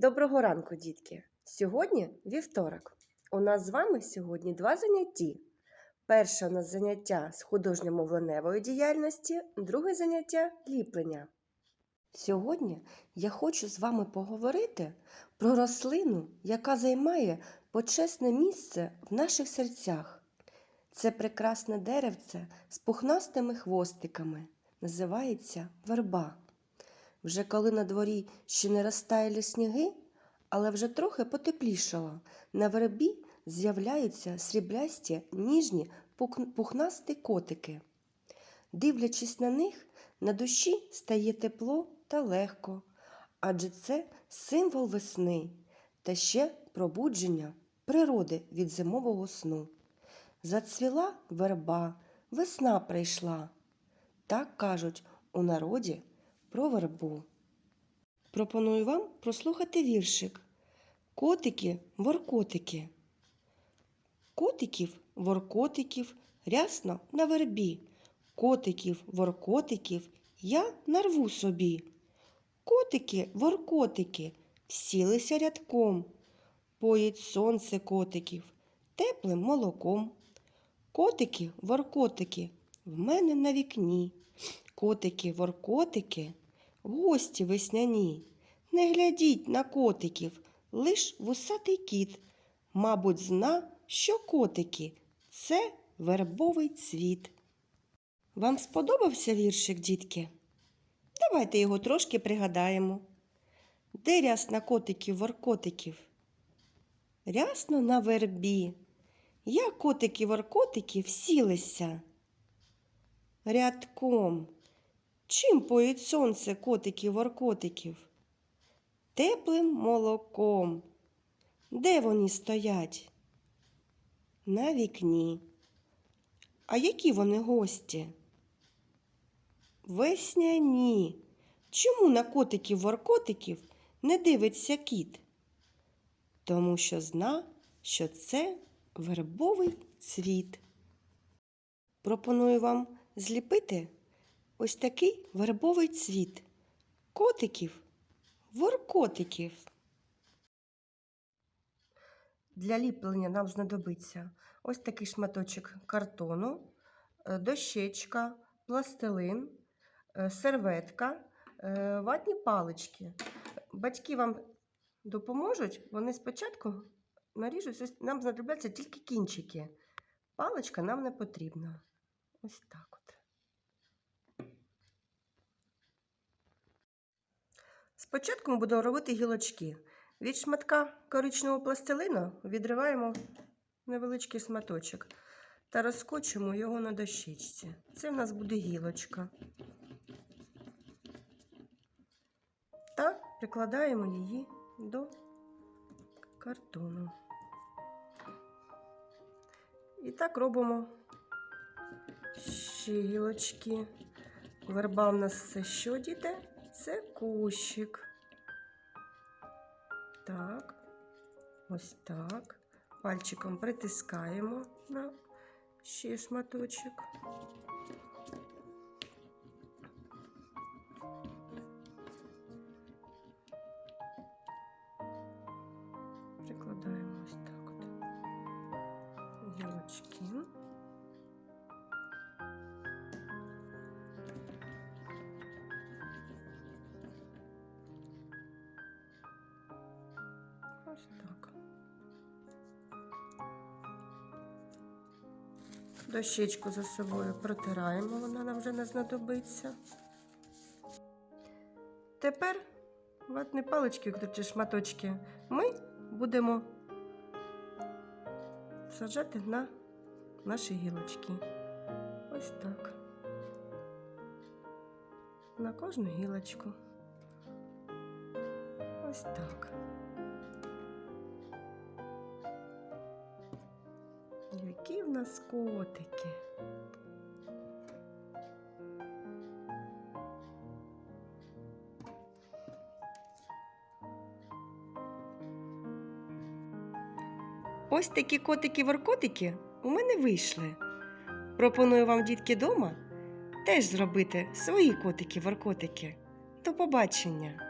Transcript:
Доброго ранку, дітки! Сьогодні вівторок. У нас з вами сьогодні два заняття. Перше у нас заняття з художньо-мовленевої діяльності, друге заняття ліплення. Сьогодні я хочу з вами поговорити про рослину, яка займає почесне місце в наших серцях. Це прекрасне деревце з пухнастими хвостиками. Називається верба. Вже коли на дворі ще не розтаяли сніги, але вже трохи потеплішало, на вербі з'являються сріблясті ніжні пухнасті котики. Дивлячись на них, на душі стає тепло та легко, адже це символ весни та ще пробудження природи від зимового сну. Зацвіла верба, весна прийшла. Так кажуть у народі про вербу. Пропоную вам прослухати віршик. Котики, воркотики. Котиків, воркотиків, рясно на вербі. Котиків, воркотиків я нарву собі. Котики, воркотики, всілися рядком. Поїть сонце котиків теплим молоком. Котики, воркотики, в мене на вікні. Котики, воркотики, гості весняні. Не глядіть на котиків, лиш вусатий кіт. Мабуть, зна, що котики це вербовий цвіт. Вам сподобався віршик, дітки? Давайте його трошки пригадаємо. Де рясна котиків воркотиків? Рясно на вербі. Я котики воркотики всілися. Рядком. Чим поїть сонце котиків воркотиків? Теплим молоком. Де вони стоять? На вікні. А які вони гості? Весняні. Чому на котиків воркотиків не дивиться кіт? Тому що зна, що це вербовий цвіт. Пропоную вам зліпити ось такий вербовий цвіт. Котиків, воркотиків. Для ліплення нам знадобиться ось такий шматочок картону, е, дощечка, пластилин, е, серветка, е, ватні палички. Батьки вам допоможуть, вони спочатку наріжуть, нам знадобляться тільки кінчики. Паличка нам не потрібна. Ось так от. Спочатку ми будемо робити гілочки. Від шматка коричневого пластилину відриваємо невеличкий шматочок та розкочимо його на дощечці. Це в нас буде гілочка. Та прикладаємо її до картону. І так робимо ще гілочки. Верба у нас це що, діти? Це кущик. Так, ось так. Пальчиком притискаємо на ще шматочок. Прикладаємо ось так от. Гілочки. Дощечку за собою протираємо, вона нам вже не знадобиться. Тепер ватні палички, чи шматочки, ми будемо саджати на наші гілочки. Ось так. На кожну гілочку. Ось так. Які в нас котики. Ось такі котики-воркотики у мене вийшли. Пропоную вам, дітки, дома теж зробити свої котики-воркотики. До побачення!